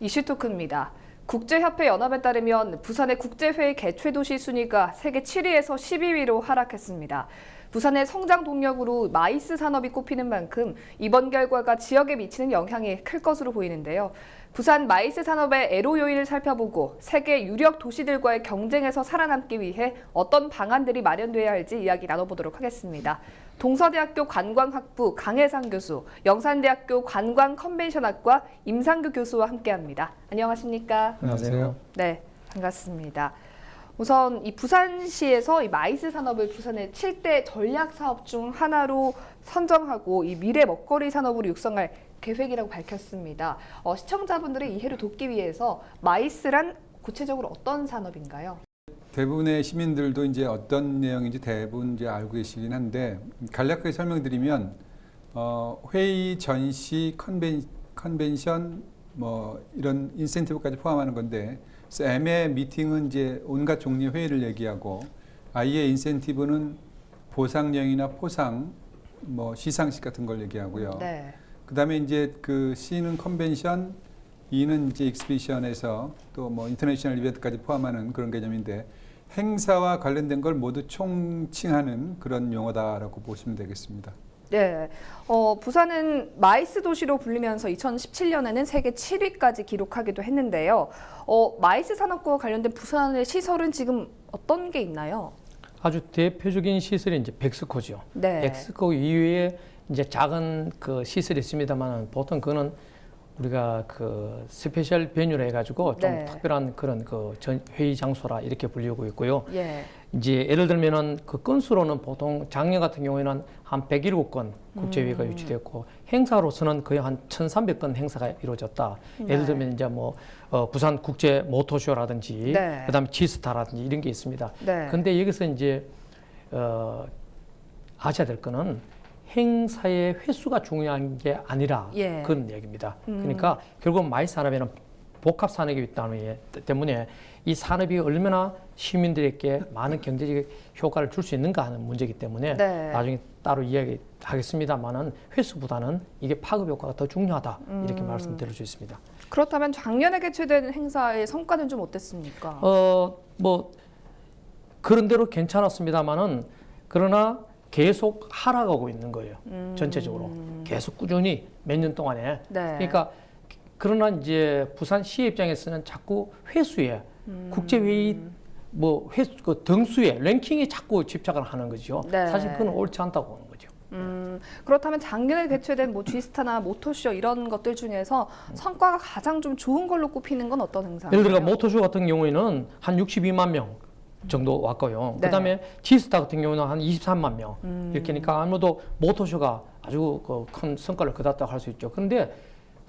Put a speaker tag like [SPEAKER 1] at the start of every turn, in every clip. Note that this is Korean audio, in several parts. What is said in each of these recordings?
[SPEAKER 1] 이슈 토크입니다. 국제협회 연합에 따르면 부산의 국제회의 개최 도시 순위가 세계 7위에서 12위로 하락했습니다. 부산의 성장 동력으로 마이스 산업이 꼽히는 만큼 이번 결과가 지역에 미치는 영향이 클 것으로 보이는데요. 부산 마이스 산업의 애로 요인을 살펴보고 세계 유력 도시들과의 경쟁에서 살아남기 위해 어떤 방안들이 마련돼야 할지 이야기 나눠보도록 하겠습니다. 동서대학교 관광학부 강혜상 교수, 영산대학교 관광 컨벤션학과 임상규 교수와 함께합니다. 안녕하십니까?
[SPEAKER 2] 안녕하세요.
[SPEAKER 1] 네, 반갑습니다. 우선 이 부산시에서 이 마이스 산업을 부산의 7대 전략 사업 중 하나로 선정하고 이 미래 먹거리 산업으로 육성할 계획이라고 밝혔습니다. 어, 시청자분들의 이해를 돕기 위해서 마이스란 구체적으로 어떤 산업인가요?
[SPEAKER 2] 대부분의 시민들도 이제 어떤 내용인지 대부분 이제 알고 계시긴 한데 간략하게 설명드리면 어, 회의, 전시, 컨벤, 컨벤션 뭐 이런 인센티브까지 포함하는 건데 그래서 M의 미팅은 이제 온갖 종류의 회의를 얘기하고 I의 인센티브는 보상령이나 포상, 뭐 시상식 같은 걸 얘기하고요.
[SPEAKER 1] 네.
[SPEAKER 2] 그다음에 이제 그 C는 컨벤션, E는 이제 익스피션에서 또 뭐 인터내셔널 이벤트까지 포함하는 그런 개념인데 행사와 관련된 걸 모두 총칭하는 그런 용어다라고 보시면 되겠습니다.
[SPEAKER 1] 네. 어, 부산은 마이스 도시로 불리면서 2017년에는 세계 7위까지 기록하기도 했는데요. 어, 마이스 산업과 관련된 부산의 시설은 지금 어떤 게 있나요?
[SPEAKER 3] 아주 대표적인 시설이 이제 백스코죠.
[SPEAKER 1] 네.
[SPEAKER 3] 백스코 이외에 이제 작은 그 시설이 있습니다만 보통 그거는 우리가 그 스페셜 베뉴라 해가지고 좀
[SPEAKER 1] 네.
[SPEAKER 3] 특별한 그런 그 전- 회의 장소라 이렇게 불리고 있고요.
[SPEAKER 1] 예.
[SPEAKER 3] 이제 예를 들면은 그 건수로는 보통 작년 같은 경우에는 한 107건 국제회의가
[SPEAKER 1] 음.
[SPEAKER 3] 유치됐고 행사로서는 거의 한 1,300건 행사가 이루어졌다.
[SPEAKER 1] 네.
[SPEAKER 3] 예를 들면 이제 뭐 어, 부산 국제 모터쇼라든지
[SPEAKER 1] 네.
[SPEAKER 3] 그다음에 지스타라든지 이런 게 있습니다.
[SPEAKER 1] 네.
[SPEAKER 3] 근데 여기서 이제 어, 아셔야 될 거는 행사의 횟수가 중요한 게 아니라
[SPEAKER 1] 예.
[SPEAKER 3] 그런 얘기입니다.
[SPEAKER 1] 음.
[SPEAKER 3] 그러니까 결국 마이 산업에는 복합 산업이 있다는 때문에 이 산업이 얼마나 시민들에게 많은 경제적 효과를 줄 수 있는가 하는 문제이기 때문에
[SPEAKER 1] 네.
[SPEAKER 3] 나중에 따로 이야기하겠습니다만은 횟수보다는 이게 파급 효과가 더 중요하다 이렇게
[SPEAKER 1] 음.
[SPEAKER 3] 말씀드릴 수 있습니다.
[SPEAKER 1] 그렇다면 작년에 개최된 행사의 성과는 좀 어땠습니까?
[SPEAKER 3] 어, 뭐 그런 대로 괜찮았습니다만은 그러나 계속 하락하고 있는 거예요.
[SPEAKER 1] 음.
[SPEAKER 3] 전체적으로 계속 꾸준히 몇 년 동안에.
[SPEAKER 1] 네.
[SPEAKER 3] 그러니까 그러나 이제 부산시 입장에서는 자꾸 회수에
[SPEAKER 1] 음.
[SPEAKER 3] 국제회의 뭐 회수 그 등수에 랭킹에 자꾸 집착을 하는 거죠.
[SPEAKER 1] 네.
[SPEAKER 3] 사실 그건 옳지 않다고 보는 거죠.
[SPEAKER 1] 음, 그렇다면 작년에 개최된 뭐 G스타나 모토쇼 이런 것들 중에서 성과가 가장 좀 좋은 걸로 꼽히는 건 어떤 행사인가요?
[SPEAKER 3] 예를 들어 모터쇼 같은 경우에는 한 62만 명 정도 왔고요.
[SPEAKER 1] 네.
[SPEAKER 3] 그다음에 지스타 같은 경우는 한 23만 명
[SPEAKER 1] 음.
[SPEAKER 3] 이렇게 하니까 아무래도 모터쇼가 아주 그 큰 성과를 거뒀다고 할 수 있죠. 그런데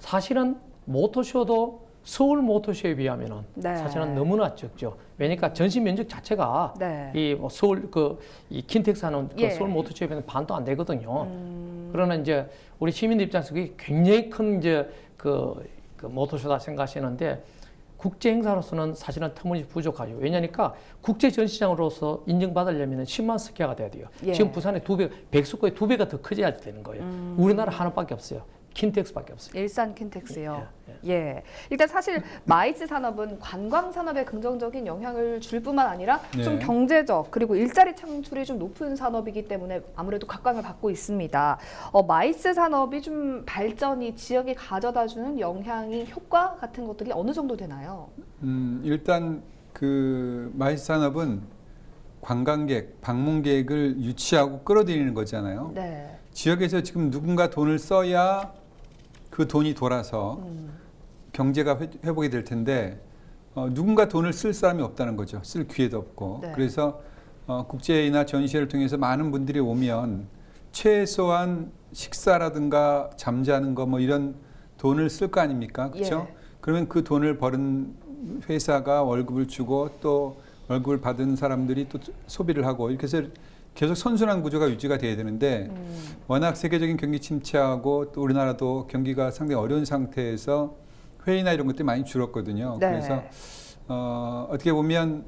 [SPEAKER 3] 사실은 모터쇼도 서울 모터쇼에 비하면은
[SPEAKER 1] 네.
[SPEAKER 3] 사실은 너무나 적죠. 왜냐니까 전시 면적 자체가
[SPEAKER 1] 네.
[SPEAKER 3] 이뭐 서울 그이 킨텍스 하는 그
[SPEAKER 1] 예.
[SPEAKER 3] 서울 모터쇼에 비하면 반도 안 되거든요.
[SPEAKER 1] 음,
[SPEAKER 3] 그러나 이제 우리 시민들 입장에서 그게 굉장히 큰 이제 그, 그 모터쇼다 생각하시는데 국제 행사로서는 사실은 터무니 부족하죠. 왜냐니까 국제 전시장으로서 인정받으려면 10만 스퀘어가 돼야 돼요.
[SPEAKER 1] 예.
[SPEAKER 3] 지금 부산의 두 배, 백석구의 두 배가 더 커져야 되는 거예요.
[SPEAKER 1] 음.
[SPEAKER 3] 우리나라 하나밖에 없어요. 킨텍스밖에 없어요.
[SPEAKER 1] 일산 킨텍스요.
[SPEAKER 3] 예,
[SPEAKER 1] 예. 일단 사실 마이스 산업은 관광 산업에 긍정적인 영향을 줄 뿐만 아니라 좀
[SPEAKER 2] 네.
[SPEAKER 1] 경제적 그리고 일자리 창출이 좀 높은 산업이기 때문에 아무래도 각광을 받고 있습니다. 어, 마이스 산업이 좀 발전이 지역에 가져다주는 영향이 효과 같은 것들이 어느 정도 되나요?
[SPEAKER 2] 음, 일단 그 마이스 산업은 관광객, 방문객을 유치하고 끌어들이는 거잖아요.
[SPEAKER 1] 네.
[SPEAKER 2] 지역에서 지금 누군가 돈을 써야 그 돈이 돌아서
[SPEAKER 1] 음,
[SPEAKER 2] 경제가 회- 회복이 될 텐데 어, 누군가 돈을 쓸 사람이 없다는 거죠. 쓸 기회도 없고.
[SPEAKER 1] 네.
[SPEAKER 2] 그래서 어, 국제회의나 전시회를 통해서 많은 분들이 오면 최소한 식사라든가 잠자는 거 뭐 이런 돈을 쓸 거 아닙니까? 그렇죠?
[SPEAKER 1] 예.
[SPEAKER 2] 그러면 그 돈을 버는 회사가 월급을 주고 또 월급을 받은 사람들이 또 소비를 하고 이렇게 해서 계속 선순환 구조가 유지가 돼야 되는데
[SPEAKER 1] 음,
[SPEAKER 2] 워낙 세계적인 경기 침체하고 또 우리나라도 경기가 상당히 어려운 상태에서 회의나 이런 것들이 많이 줄었거든요.
[SPEAKER 1] 네.
[SPEAKER 2] 그래서 어, 어떻게 보면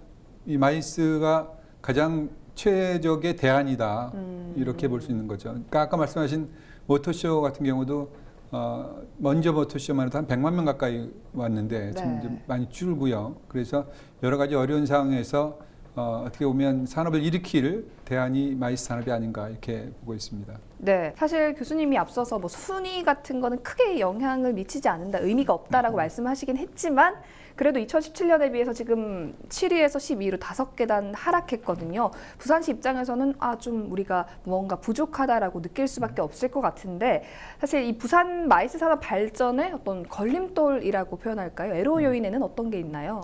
[SPEAKER 2] 이 마이스가 가장 최적의 대안이다
[SPEAKER 1] 음.
[SPEAKER 2] 이렇게 볼 수 있는 거죠. 그러니까 아까 말씀하신 모터쇼 같은 경우도 어, 먼저부터 시험만 해도 한 100만 명 가까이 왔는데 지금
[SPEAKER 1] 네.
[SPEAKER 2] 좀 많이 줄고요. 그래서 여러 가지 어려운 상황에서 어, 어떻게 보면 산업을 일으킬 대안이 마이스 산업이 아닌가 이렇게 보고 있습니다.
[SPEAKER 1] 네, 사실 교수님이 앞서서 뭐 순위 같은 거는 크게 영향을 미치지 않는다, 의미가 없다라고 말씀하시긴 했지만 그래도 2017년에 비해서 지금 7위에서 12위로 다섯 계단 하락했거든요. 부산시 입장에서는 아 좀 우리가 뭔가 부족하다라고 느낄 수밖에 없을 것 같은데 사실 이 부산 마이스 산업 발전의 어떤 걸림돌이라고 표현할까요? 애로 요인에는 어떤 게 있나요?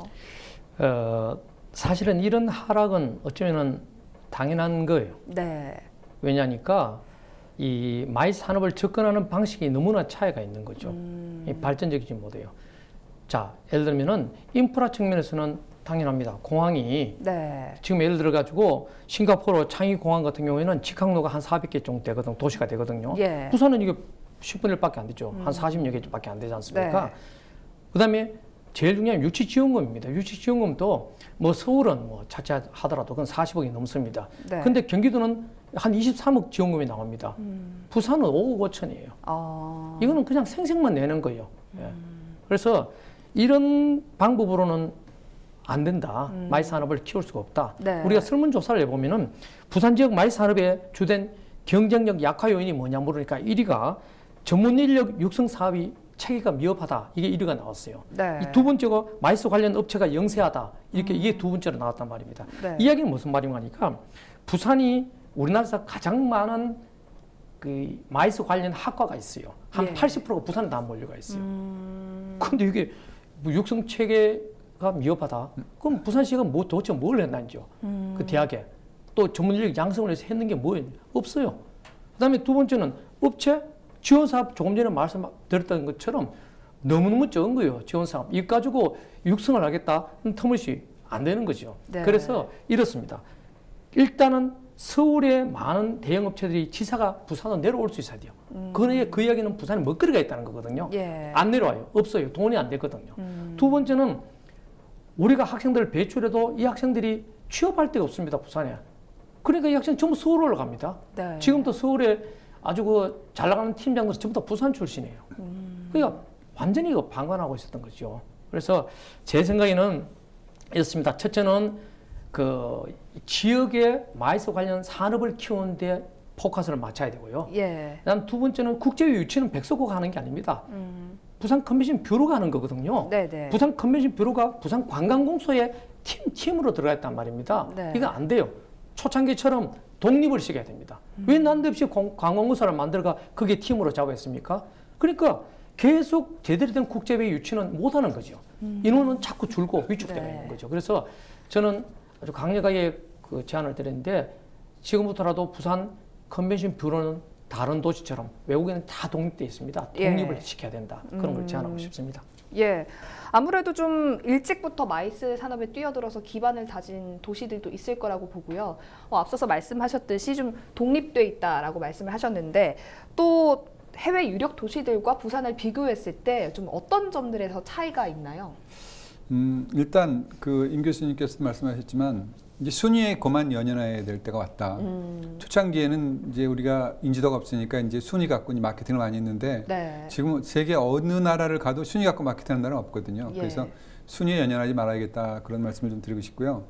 [SPEAKER 3] 어, 사실은 이런 하락은 어쩌면은 당연한 거예요.
[SPEAKER 1] 네,
[SPEAKER 3] 왜냐니까 이 마이스 산업을 접근하는 방식이 너무나 차이가 있는 거죠.
[SPEAKER 1] 음,
[SPEAKER 3] 이 발전적이지 못해요. 자, 예를 들면은 인프라 측면에서는 당연합니다. 공항이
[SPEAKER 1] 네,
[SPEAKER 3] 지금 예를 들어 가지고 싱가포르 창의 공항 같은 경우에는 직항로가 한 400개 정도 되거든 도시가 되거든요.
[SPEAKER 1] 예,
[SPEAKER 3] 부산은 이게 10분의 1밖에 안 되죠.
[SPEAKER 1] 음.
[SPEAKER 3] 한 40여 개밖에 안 되지 않습니까?
[SPEAKER 1] 네.
[SPEAKER 3] 그다음에 제일 중요한 유치 지원금입니다. 유치 지원금도 뭐 서울은 뭐 자체하더라도 그건 40억이 넘습니다.
[SPEAKER 1] 네.
[SPEAKER 3] 근데 경기도는 한 23억 지원금이 나옵니다.
[SPEAKER 1] 음,
[SPEAKER 3] 부산은 5억 5천이에요.
[SPEAKER 1] 어,
[SPEAKER 3] 이거는 그냥 생색만 내는 거예요. 예. 그래서 이런 방법으로는 안 된다.
[SPEAKER 1] 음.
[SPEAKER 3] 마이스 산업을 키울 수가 없다.
[SPEAKER 1] 네.
[SPEAKER 3] 우리가 설문조사를 해보면은 부산 지역 마이스 산업의 주된 경쟁력 약화 요인이 뭐냐 물으니까 1위가 전문 인력 육성 사업이 체계가 미흡하다. 이게 1위가 나왔어요.
[SPEAKER 1] 네,
[SPEAKER 3] 이 두 번째가 마이스 관련 업체가 영세하다. 이렇게 이게 두 번째로 나왔단 말입니다.
[SPEAKER 1] 네.
[SPEAKER 3] 이야기는 무슨 말인가 하니까 부산이 우리나라에서 가장 많은 그 마이스 관련 학과가 있어요. 한
[SPEAKER 1] 예.
[SPEAKER 3] 80%가 부산에 다 몰려가 있어요.
[SPEAKER 1] 음,
[SPEAKER 3] 근데 이게 뭐 육성 체계가 미흡하다. 그럼 부산시가 뭐 도대체 뭘 했나죠?
[SPEAKER 1] 음,
[SPEAKER 3] 그 대학에 또 전문 인력 양성을 해서 했는 게 뭐예요? 없어요. 그다음에 두 번째는 업체 지원 사업 조금 전에 말씀드렸던 것처럼 너무너무 적은 거예요. 지원 사업. 이 가지고 육성을 하겠다. 그럼 터무시 안 되는 거죠.
[SPEAKER 1] 네.
[SPEAKER 3] 그래서 이렇습니다. 일단은 서울에 많은 대형 업체들이 지사가 부산으로 내려올 수 있어야 돼요.
[SPEAKER 1] 음.
[SPEAKER 3] 그, 그 이야기는 부산에 먹거리가 있다는 거거든요.
[SPEAKER 1] 예,
[SPEAKER 3] 안 내려와요. 없어요. 돈이 안 되거든요.
[SPEAKER 1] 음,
[SPEAKER 3] 두 번째는 우리가 학생들을 배출해도 이 학생들이 취업할 데가 없습니다. 부산에. 그러니까 이 학생 전부 서울로 갑니다.
[SPEAKER 1] 네.
[SPEAKER 3] 지금도 서울에 아주 그 잘 나가는 팀장들 전부 다 부산 출신이에요.
[SPEAKER 1] 음.
[SPEAKER 3] 그러니까 완전히 이거 방관하고 있었던 거죠. 그래서 제 생각에는 이렇습니다. 첫째는 그 지역의 마이스 관련 산업을 키우는데 포커스를 맞춰야 되고요.
[SPEAKER 1] 예,
[SPEAKER 3] 그다음 두 번째는 국제의 유치는 백석호가 하는 게 아닙니다.
[SPEAKER 1] 음,
[SPEAKER 3] 부산 컨벤션 뷰로가 하는 거거든요.
[SPEAKER 1] 네, 네.
[SPEAKER 3] 부산 컨벤션 뷰로가 부산 관광공소에 팀 팀으로 들어갔단 말입니다.
[SPEAKER 1] 네.
[SPEAKER 3] 이거 안 돼요. 초창기처럼 독립을 시켜야 됩니다. 왜 난데없이 공- 관광공소를 만들어가 그게 팀으로 작업했습니까? 그러니까 계속 제대로 된 국제배 유치는 못하는 거죠. 인원은 자꾸 줄고 위축되고
[SPEAKER 1] 네.
[SPEAKER 3] 있는 거죠. 그래서 저는 아주 강력하게 그 제안을 드렸는데 지금부터라도 부산 컨벤션 뷰로는 다른 도시처럼 외국에는 다 독립돼 있습니다. 독립을
[SPEAKER 1] 예.
[SPEAKER 3] 시켜야 된다. 그런 걸 제안하고
[SPEAKER 1] 음.
[SPEAKER 3] 싶습니다.
[SPEAKER 1] 예. 아무래도 좀 일찍부터 마이스 산업에 뛰어들어서 기반을 다진 도시들도 있을 거라고 보고요. 어, 앞서서 말씀하셨듯이 좀 독립돼 있다라고 말씀을 하셨는데 또 해외 유력 도시들과 부산을 비교했을 때 좀 어떤 점들에서 차이가 있나요?
[SPEAKER 2] 음, 일단 그 임 교수님께서 말씀하셨지만 이제 순위에 고만 연연해야 될 때가 왔다.
[SPEAKER 1] 음,
[SPEAKER 2] 초창기에는 이제 우리가 인지도가 없으니까 이제 순위 갖고 이제 마케팅을 많이 했는데
[SPEAKER 1] 네.
[SPEAKER 2] 지금 세계 어느 나라를 가도 순위 갖고 마케팅하는 나라는 없거든요.
[SPEAKER 1] 예.
[SPEAKER 2] 그래서 순위에 연연하지 말아야겠다 그런 말씀을 좀 드리고 싶고요.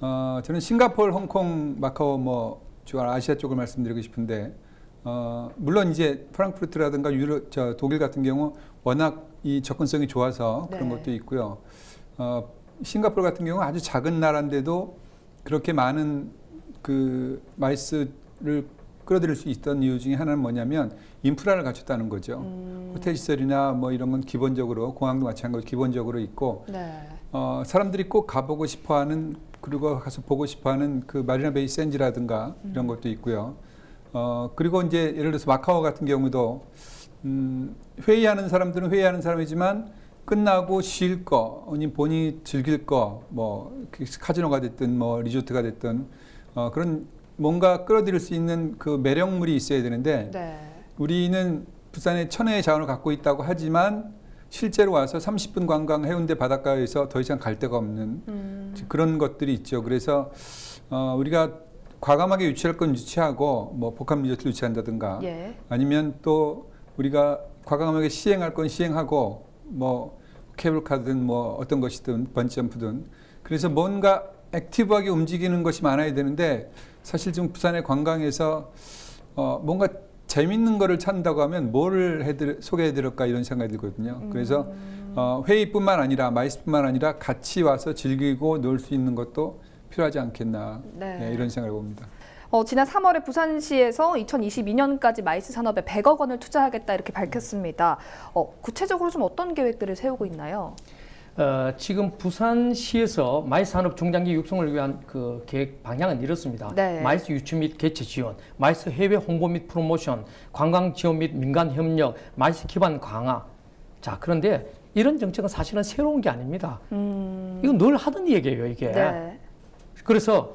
[SPEAKER 2] 어, 저는 싱가포르, 홍콩, 마카오 뭐저 아시아 쪽을 말씀드리고 싶은데 어, 물론 이제 프랑크푸르트라든가 유럽, 저 독일 같은 경우 워낙 이 접근성이 좋아서 그런
[SPEAKER 1] 네.
[SPEAKER 2] 것도 있고요. 어, 싱가포르 같은 경우 아주 작은 나라인데도 그렇게 많은 그 마이스를 끌어들일 수 있던 이유 중에 하나는 뭐냐면 인프라를 갖췄다는 거죠.
[SPEAKER 1] 음,
[SPEAKER 2] 호텔 시설이나 뭐 이런 건 기본적으로 공항도 마찬가지로 기본적으로 있고
[SPEAKER 1] 네.
[SPEAKER 2] 어, 사람들이 꼭 가보고 싶어하는 그리고 가서 보고 싶어하는 그 마리나 베이 샌즈라든가 이런 것도 있고요. 어, 그리고 이제 예를 들어서 마카오 같은 경우도 음, 회의하는 사람들은 회의하는 사람이지만 끝나고 쉴 거, 아니 본인이 즐길 거, 뭐 카지노가 됐든 뭐 리조트가 됐든 어, 그런 뭔가 끌어들일 수 있는 그 매력물이 있어야 되는데
[SPEAKER 1] 네.
[SPEAKER 2] 우리는 부산에 천혜의 자원을 갖고 있다고 하지만 실제로 와서 30분 관광 해운대 바닷가에서 더 이상 갈 데가 없는
[SPEAKER 1] 음,
[SPEAKER 2] 그런 것들이 있죠. 그래서 어, 우리가 과감하게 유치할 건 유치하고 뭐 복합 리조트를 유치한다든가
[SPEAKER 1] 예.
[SPEAKER 2] 아니면 또 우리가 과감하게 시행할 건 시행하고 뭐 케이블카든 뭐 어떤 것이든 번지점프든 그래서 뭔가 액티브하게 움직이는 것이 많아야 되는데 사실 지금 부산의 관광에서 어 뭔가 재밌는 거를 찾는다고 하면 뭐를 해드 소개해드릴까 이런 생각이 들거든요. 그래서 어 회의뿐만 아니라 마이스뿐만 아니라 같이 와서 즐기고 놀 수 있는 것도 필요하지 않겠나
[SPEAKER 1] 네.
[SPEAKER 2] 네, 이런 생각을 봅니다.
[SPEAKER 1] 어, 지난 3월에 부산시에서 2022년까지 마이스 산업에 100억 원을 투자하겠다 이렇게 밝혔습니다. 어, 구체적으로 좀 어떤 계획들을 세우고 있나요?
[SPEAKER 3] 어, 지금 부산시에서 마이스 산업 중장기 육성을 위한 그 계획 방향은 이렇습니다.
[SPEAKER 1] 네.
[SPEAKER 3] 마이스 유치 및 개체 지원, 마이스 해외 홍보 및 프로모션, 관광 지원 및 민간 협력, 마이스 기반 강화. 자, 그런데 이런 정책은 사실은 새로운 게 아닙니다. 이건 늘 하던 얘기예요, 이게.
[SPEAKER 1] 네.
[SPEAKER 3] 그래서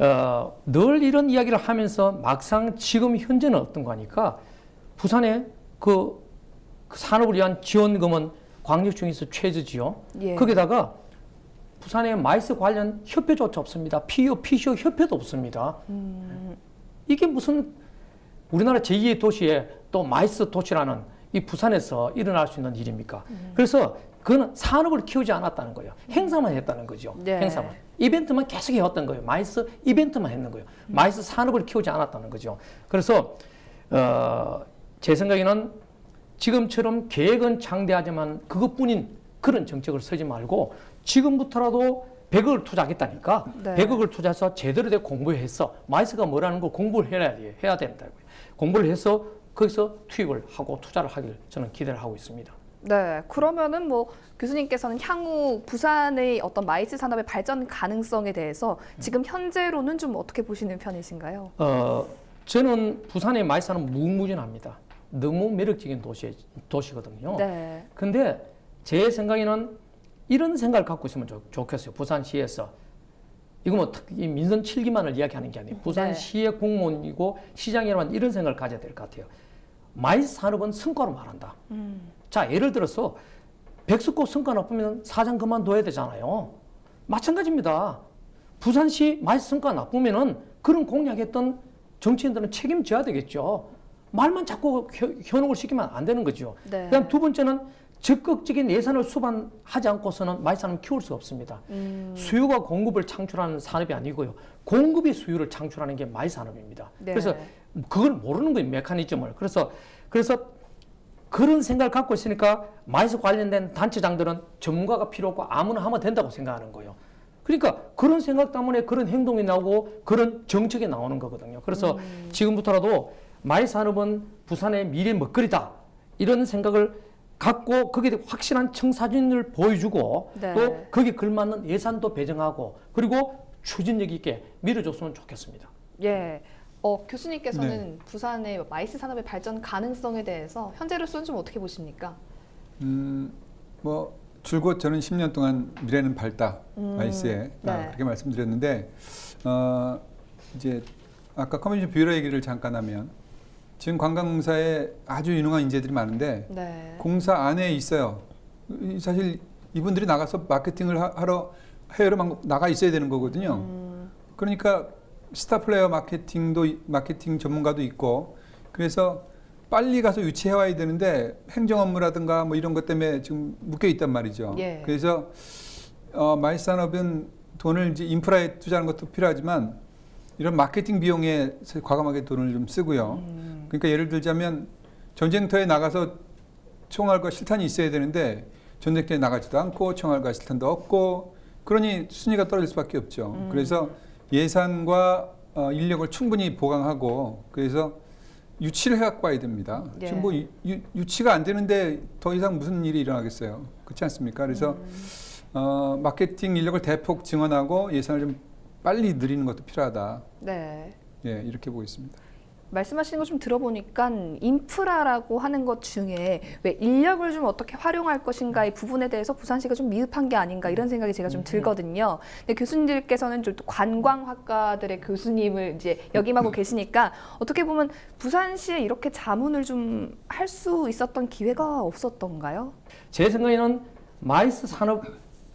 [SPEAKER 3] 어, 늘 이런 이야기를 하면서 막상 지금 현재는 어떤 거니까 부산에 그, 그 산업을 위한 지원금은 광역 중에서 최저지요.
[SPEAKER 1] 예.
[SPEAKER 3] 거기다가 부산에 마이스 관련 협회조차 없습니다. PO, PCO 협회도 없습니다. 이게 무슨 우리나라 제2의 도시에 또 마이스 도시라는 이 부산에서 일어날 수 있는 일입니까? 그래서 그는 산업을 키우지 않았다는 거예요. 행사만 했다는 거죠.
[SPEAKER 1] 네.
[SPEAKER 3] 행사만. 이벤트만 계속 해왔던 거예요. 마이스 이벤트만 했는 거예요. 마이스 산업을 키우지 않았다는 거죠. 그래서 어, 제 생각에는 지금처럼 계획은 창대하지만 그것뿐인 그런 정책을 쓰지 말고 지금부터라도 100억을 투자하겠다니까
[SPEAKER 1] 네.
[SPEAKER 3] 100억을 투자해서 제대로 된 공부해서 마이스가 뭐라는 걸 공부를 해야 돼 해야 된다고요. 공부를 해서 거기서 투입을 하고 투자를 하길 저는 기대를 하고 있습니다.
[SPEAKER 1] 네, 그러면은 뭐 교수님께서는 향후 부산의 어떤 마이스 산업의 발전 가능성에 대해서 지금 현재로는 좀 어떻게 보시는 편이신가요?
[SPEAKER 3] 어, 저는 부산의 마이스는 무궁무진합니다. 너무 매력적인 도시 도시거든요.
[SPEAKER 1] 네.
[SPEAKER 3] 근데 제 생각에는 이런 생각을 갖고 있으면 좋, 좋겠어요. 부산시에서 이거 뭐 특히 민선 7기만을 이야기하는 게 아니에요.
[SPEAKER 1] 네.
[SPEAKER 3] 부산시의 공무원이고 시장이라면 이런 생각을 가져야 될 것 같아요. 마이스 산업은 성과로 말한다.
[SPEAKER 1] 음.
[SPEAKER 3] 자, 예를 들어서 백수고 성과 나쁘면 사장 그만둬야 되잖아요. 마찬가지입니다. 부산시 마이스 성과 나쁘면은 그런 공약했던 정치인들은 책임져야 되겠죠. 말만 자꾸 혀- 현혹을 시키면 안 되는 거죠.
[SPEAKER 1] 네.
[SPEAKER 3] 그다음 두 번째는 적극적인 예산을 수반하지 않고서는 마이스 산업 키울 수 없습니다.
[SPEAKER 1] 음.
[SPEAKER 3] 수요가 공급을 창출하는 산업이 아니고요. 공급이 수요를 창출하는 게 마이스 산업입니다.
[SPEAKER 1] 네.
[SPEAKER 3] 그래서 그걸 모르는 거예요, 메커니즘을. 그래서 그래서 그런 생각을 갖고 있으니까 마이스 관련된 단체장들은 전문가가 필요 없고 아무나 하면 된다고 생각하는 거예요. 그러니까 그런 생각 때문에 그런 행동이 나오고 그런 정책이 나오는 거거든요. 그래서 지금부터라도 마이스 산업은 부산의 미래 먹거리다. 이런 생각을 갖고 거기에 확실한 청사진을 보여주고
[SPEAKER 1] 네.
[SPEAKER 3] 또 거기에 걸맞는 예산도 배정하고 그리고 추진력 있게 밀어줬으면 좋겠습니다.
[SPEAKER 1] 예. 어, 교수님께서는
[SPEAKER 2] 네.
[SPEAKER 1] 부산의 마이스 산업의 발전 가능성에 대해서 현재로서는 좀 어떻게 보십니까?
[SPEAKER 2] 음, 뭐 줄곧 저는 10년 동안 미래는 밝다
[SPEAKER 1] 음,
[SPEAKER 2] 마이스에 아,
[SPEAKER 1] 네.
[SPEAKER 2] 그렇게 말씀드렸는데 어, 이제 아까 커뮤니티 뷰러 얘기를 잠깐 하면 지금 관광공사에 아주 유능한 인재들이 많은데
[SPEAKER 1] 네.
[SPEAKER 2] 공사 안에 있어요. 이- 사실 이분들이 나가서 마케팅을 하- 하러 해외로 막 나가 있어야 되는 거거든요.
[SPEAKER 1] 음,
[SPEAKER 2] 그러니까 스타 플레이어 마케팅도 이- 마케팅 전문가도 있고 그래서 빨리 가서 유치해 와야 되는데 행정 업무라든가 뭐 이런 것 때문에 지금 묶여 있단 말이죠.
[SPEAKER 1] 예.
[SPEAKER 2] 그래서 어, 마이스 산업은 돈을 이제 인프라에 투자하는 것도 필요하지만 이런 마케팅 비용에 과감하게 돈을 좀 쓰고요.
[SPEAKER 1] 음,
[SPEAKER 2] 그러니까 예를 들자면 전쟁터에 나가서 총알과 실탄이 있어야 되는데 전쟁터에 나가지도 않고 총알과 실탄도 없고 그러니 순위가 떨어질 수밖에 없죠.
[SPEAKER 1] 음.
[SPEAKER 2] 그래서 예산과 어, 인력을 충분히 보강하고 그래서 유치를 해갖고 와야 됩니다.
[SPEAKER 1] 예.
[SPEAKER 2] 지금 뭐 유, 유- 유치가 안 되는데 더 이상 무슨 일이 일어나겠어요. 그렇지 않습니까? 그래서
[SPEAKER 1] 음.
[SPEAKER 2] 어, 마케팅 인력을 대폭 증원하고 예산을 좀 빨리 늘리는 것도 필요하다.
[SPEAKER 1] 네.
[SPEAKER 2] 예, 이렇게 보고 있습니다.
[SPEAKER 1] 말씀하시는 거 좀 들어보니까 인프라라고 하는 것 중에 왜 인력을 좀 어떻게 활용할 것인가의 부분에 대해서 부산시가 좀 미흡한 게 아닌가 이런 생각이 제가 좀 들거든요. 근데 교수님들께서는 좀또 관광학과들의 교수님을 이제 역임하고 계시니까 어떻게 보면 부산시에 이렇게 자문을 좀 할 수 있었던 기회가 없었던가요?
[SPEAKER 3] 제 생각에는 마이스 산업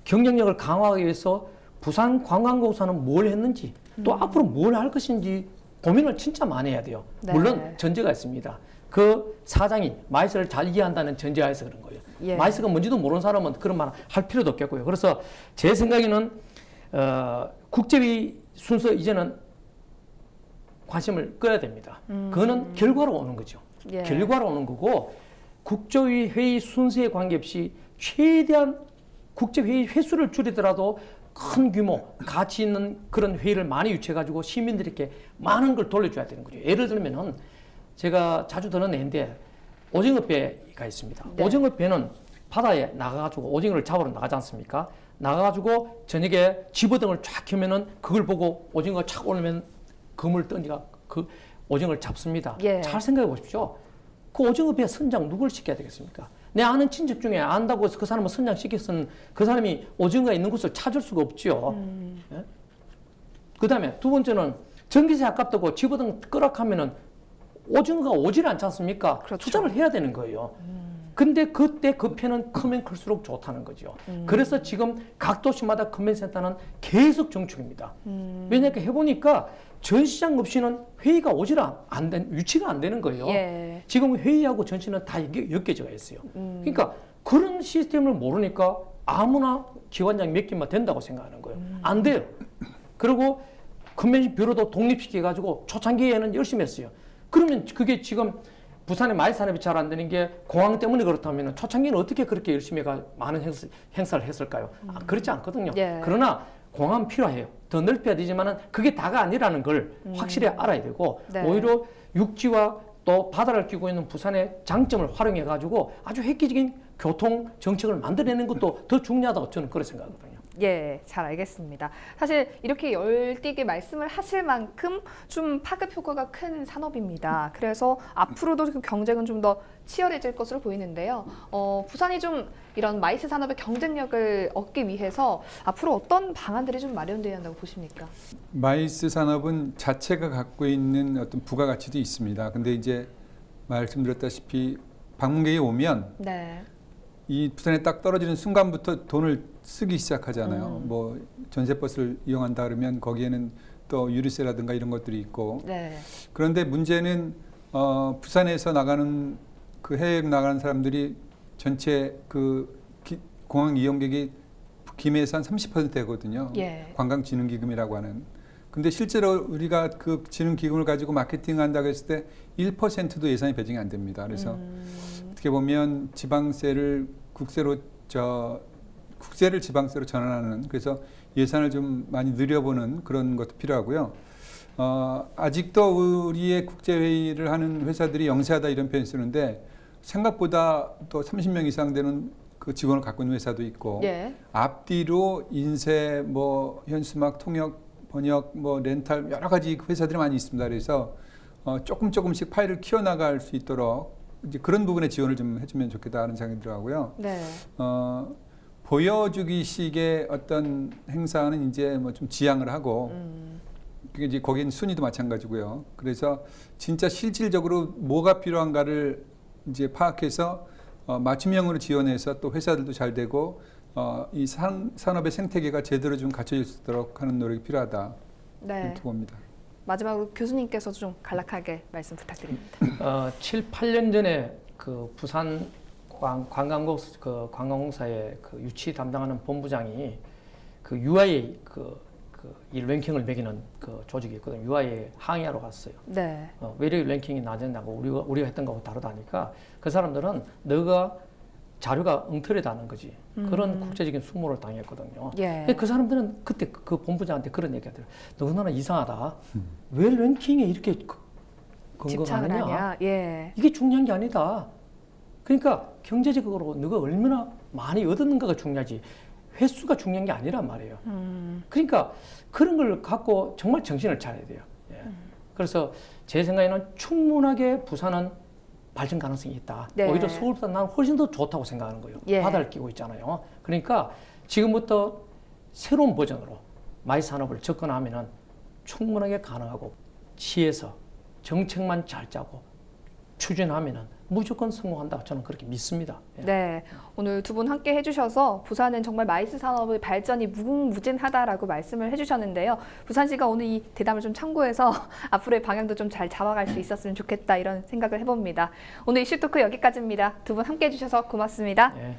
[SPEAKER 3] 경쟁력을 강화하기 위해서 부산 관광공사는 뭘 했는지 또 앞으로 뭘 할 것인지 고민을 진짜 많이 해야 돼요.
[SPEAKER 1] 네.
[SPEAKER 3] 물론 전제가 있습니다. 그 사장이 마이스를 잘 이해한다는 전제하에서 그런 거예요.
[SPEAKER 1] 예.
[SPEAKER 3] 마이스가 뭔지도 모르는 사람은 그런 말 할 필요도 없겠고요. 그래서 제 생각에는 어, 국제위 순서 이제는 관심을 끌어야 됩니다. 그거는 결과로 오는 거죠.
[SPEAKER 1] 음. 예.
[SPEAKER 3] 결과로 오는 거고 국제위 회의 순서에 관계없이 최대한 국제회의 횟수를 줄이더라도 큰 규모 가치 있는 그런 회의를 많이 유치해가지고 시민들에게 많은 걸 돌려줘야 되는 거죠. 예를 들면은 제가 자주 드는 애인데 오징어 배가 있습니다.
[SPEAKER 1] 네.
[SPEAKER 3] 오징어 배는 바다에 나가가지고 오징어를 잡으러 나가지 않습니까? 나가가지고 저녁에 집어등을 쫙 켜면은 그걸 보고 오징어가 착 오르면 그물 던지가 그 오징어를 잡습니다.
[SPEAKER 1] 예.
[SPEAKER 3] 잘 생각해 보십시오. 그 오징어 배 선장 누굴 시켜야 되겠습니까? 내 아는 친척 중에 안다고 해서 그 사람을 선장 시켰으면 그 사람이 오징어가 있는 곳을 찾을 수가 없죠. 예? 그 다음에 두 번째는 전기세 아깝다고 집어등 끄락하면은 오징어가 오질 않지 않습니까?
[SPEAKER 1] 그렇죠.
[SPEAKER 3] 투자를 해야 되는 거예요. 근데 그때 그 편은 크면 클수록 좋다는 거죠. 그래서 지금 각 도시마다 컨벤센터는 계속 정축입니다. 왜냐하면 해보니까 전시장 없이는 회의가 오질 안, 안 된, 유치가 안 되는 거예요.
[SPEAKER 1] 예.
[SPEAKER 3] 지금 회의하고 전시는 다 이게 엮여져 있어요. 그러니까 그런 시스템을 모르니까 아무나 기관장 몇 개만 된다고 생각하는 거예요. 안 돼요. 그리고 컨벤션 뷰로도 독립시켜가지고 초창기에는 열심히 했어요. 그러면 그게 지금 부산의 마일 산업이 잘 안 되는 게 공항 때문에 그렇다면 초창기는 어떻게 그렇게 열심히 가 많은 행사, 행사를 했을까요? 아, 그렇지 않거든요.
[SPEAKER 1] 예.
[SPEAKER 3] 그러나 공항은 필요해요. 더 넓혀야 되지만은 그게 다가 아니라는 걸 확실히 알아야 되고
[SPEAKER 1] 네.
[SPEAKER 3] 오히려 육지와 또 바다를 끼고 있는 부산의 장점을 활용해 가지고 아주 획기적인 교통 정책을 만들어내는 것도 더 중요하다고 저는 그렇게 생각하거든요.
[SPEAKER 1] 예, 잘 알겠습니다. 사실 이렇게 열띠게 말씀을 하실 만큼 좀 파급 효과가 큰 산업입니다. 그래서 앞으로도 그 경쟁은 좀 더 치열해질 것으로 보이는데요. 어, 부산이 좀 이런 마이스 산업의 경쟁력을 얻기 위해서 앞으로 어떤 방안들이 좀 마련돼야 한다고 보십니까?
[SPEAKER 2] 마이스 산업은 자체가 갖고 있는 어떤 부가가치도 있습니다. 근데 이제 말씀드렸다시피 방문객이 오면
[SPEAKER 1] 네.
[SPEAKER 2] 이 부산에 딱 떨어지는 순간부터 돈을 쓰기 시작하잖아요.
[SPEAKER 1] 음.
[SPEAKER 2] 뭐 전세 버스를 이용한다 그러면 거기에는 또 유류세라든가 이런 것들이 있고
[SPEAKER 1] 네.
[SPEAKER 2] 그런데 문제는 어, 부산에서 나가는 그 해외로 나가는 사람들이 전체 그 기- 공항 이용객이 김해에서 한 30% 되거든요.
[SPEAKER 1] 예.
[SPEAKER 2] 관광진흥기금이라고 하는. 근데 실제로 우리가 그 진흥기금을 가지고 마케팅한다고 했을 때 1%도 예산이 배정이 안 됩니다. 그래서
[SPEAKER 1] 음,
[SPEAKER 2] 어떻게 보면 지방세를 국세로 저 국세를 지방세로 전환하는 그래서 예산을 좀 많이 늘려보는 그런 것도 필요하고요. 어, 아직도 우리의 국제회의를 하는 회사들이 영세하다 이런 표현 쓰는데 생각보다 또 30명 이상 되는 그 직원을 갖고 있는 회사도 있고
[SPEAKER 1] 예.
[SPEAKER 2] 앞뒤로 인쇄 뭐 현수막 통역 번역 뭐 렌탈 여러 가지 회사들이 많이 있습니다. 그래서 어, 조금 조금씩 파일을 키워나갈 수 있도록 이제 그런 부분에 지원을 좀 해주면 좋겠다 하는 생각이 들어가고요.
[SPEAKER 1] 네.
[SPEAKER 2] 어, 보여주기식의 어떤 행사는 이제 뭐 좀 지양을 하고
[SPEAKER 1] 음,
[SPEAKER 2] 그게 이제 거긴 순위도 마찬가지고요. 그래서 진짜 실질적으로 뭐가 필요한가를 이제 파악해서 어, 맞춤형으로 지원해서 또 회사들도 잘 되고 어, 이 산, 산업의 생태계가 제대로 좀 갖춰질 수 있도록 하는 노력이 필요하다
[SPEAKER 1] 네.
[SPEAKER 2] 이렇게 봅니다.
[SPEAKER 1] 마지막으로 교수님께서도 좀 간략하게 말씀 부탁드립니다.
[SPEAKER 3] 어, 7, 8년 전에 그 부산 관, 관광국 그 관광공사의 그 유치 담당하는 본부장이 그 UIA 그, 그이 랭킹을 매기는 그 조직이 있거든요. UIA 항의하러 갔어요.
[SPEAKER 1] 네.
[SPEAKER 3] 어, 왜 이렇게 랭킹이 낮았냐고 우리가 우리가 했던 거하고 다르다니까 그 사람들은 너가 자료가 엉터리다는 거지 그런 국제적인 수모를 당했거든요.
[SPEAKER 1] 예.
[SPEAKER 3] 그 사람들은 그때 그- 그 본부장한테 그런 얘기하더라고요. 너무나 이상하다. 왜 랭킹에 이렇게 그-
[SPEAKER 1] 집착을
[SPEAKER 3] 근거하느냐?
[SPEAKER 1] 하냐? 예.
[SPEAKER 3] 이게 중요한 게 아니다. 그러니까 경제적으로 너가 얼마나 많이 얻었는가가 중요하지 횟수가 중요한 게 아니란 말이에요.
[SPEAKER 1] 음,
[SPEAKER 3] 그러니까 그런 걸 갖고 정말 정신을 차려야 돼요. 예. 그래서 제 생각에는 충분하게 부산은 발전 가능성이 있다.
[SPEAKER 1] 네.
[SPEAKER 3] 오히려 서울보다 나는 훨씬 더 좋다고 생각하는 거예요.
[SPEAKER 1] 예.
[SPEAKER 3] 바다를 끼고 있잖아요. 그러니까 지금부터 새로운 버전으로 마이 산업을 접근하면은 충분하게 가능하고 시에서 정책만 잘 짜고 추진하면은 무조건 성공한다고 저는 그렇게 믿습니다. 예.
[SPEAKER 1] 네, 오늘 두 분 함께 해주셔서 부산은 정말 마이스 산업의 발전이 무궁무진하다라고 말씀을 해주셨는데요. 부산시가 오늘 이 대담을 좀 참고해서 앞으로의 방향도 좀 잘 잡아갈 수 있었으면 좋겠다 이런 생각을 해봅니다. 오늘 이슈 토크 여기까지입니다. 두 분 함께 해주셔서 고맙습니다.
[SPEAKER 3] 예.